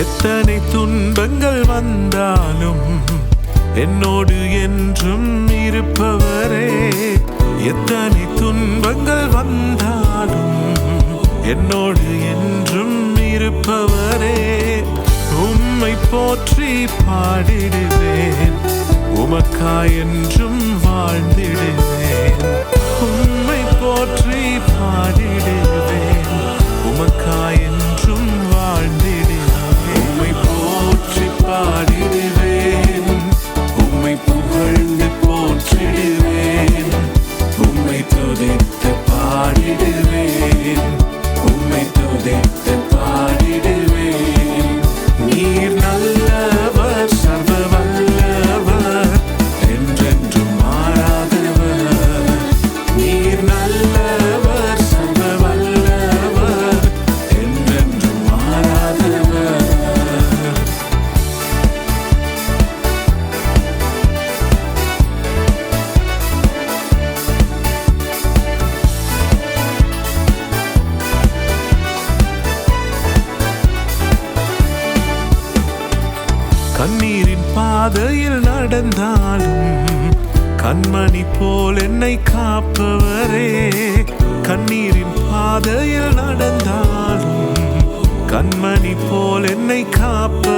எத்தனை துன்பங்கள் வந்தாலும் என்னோடு என்றும் இருப்பவரே. எத்தனை துன்பங்கள் வந்தாலும் என்னோடு என்றும் இருப்பவரே. உம்மை போற்றி பாடிடுவேன். உமக்கா என்றும் வாழ்ந்திடுவேன். பாதையில் நடந்தாலும் கண்மணி போல் என்னை காப்பவரே கண்ணீரின் பாதையில் நடந்தாலும் கண்மணி போல் என்னை காப்ப